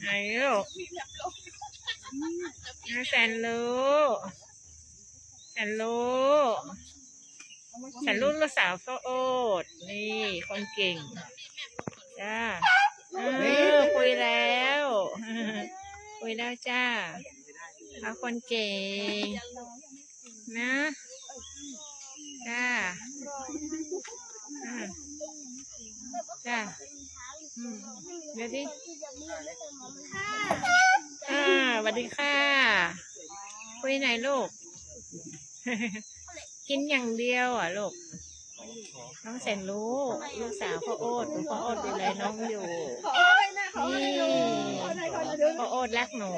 ไหนลูกน้าแสนรู้แสนรู้แสนรู้ลูกสาวพ่อโอ๊ตนี่คนเก่ง จ้าเออคุยแล้วคุยแล้วจ้าเอาคนเก่ง นะ จ้าอืมจ้าอืมเดี๋ยวดิอ่าสวัสดีค่ะ คุยไหนลูก กินอย่างเดียวอะลูก น้องแสนรู้ ลูกสาวพ่อโอ๊ตพ่อโอ๊ตดูแลน้องอยู่นี่พ่อโอ๊ตรักหนู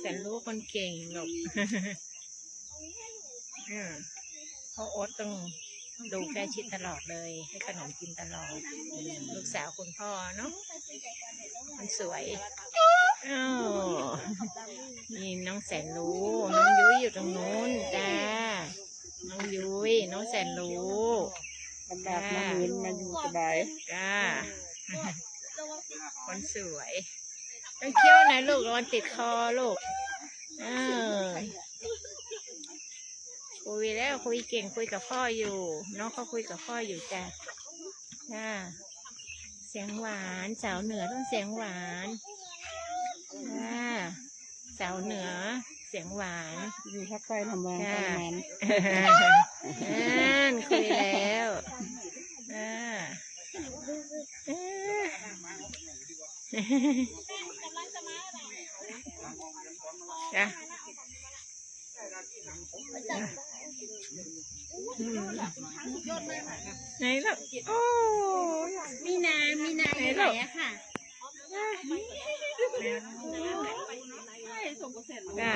แสนรู้คนเก่งหรอกอืมพ่อโอ๊ตต้อง ดูใกล้ชิดตลอดเลย ให้ขนมกินตลอด ลูกสาวคุณพ่อเนาะมันสวยนี่น้องแสนรู้ น้องยุ้ยอยู่ตรงนู้นจ้า น้องยุ้ย น้องแสนรู้ลำบากมาหืนมาอยู่สบายจ้าคนสวย ต้องเคี้ยวไหนลูกระวังติดคอลูก เออ คุยแล้วคุยเก่งคุยกับพ่ออยู่ น้องเขาคุยกับพ่ออยู่จ้ะจ้าเสียงหวานสาวเหนือต้องเสียงหวานจ้าสาวเหนือ เสียงหวาน อยู่ภาคใต้ทำงานจ้าทำงานนั่นคุยแล้วอ่าเอ้ยจ้ะอืม ไหนล่ะโอ้มีนามีนาอยู่ไหนอะค่ะจ้ะ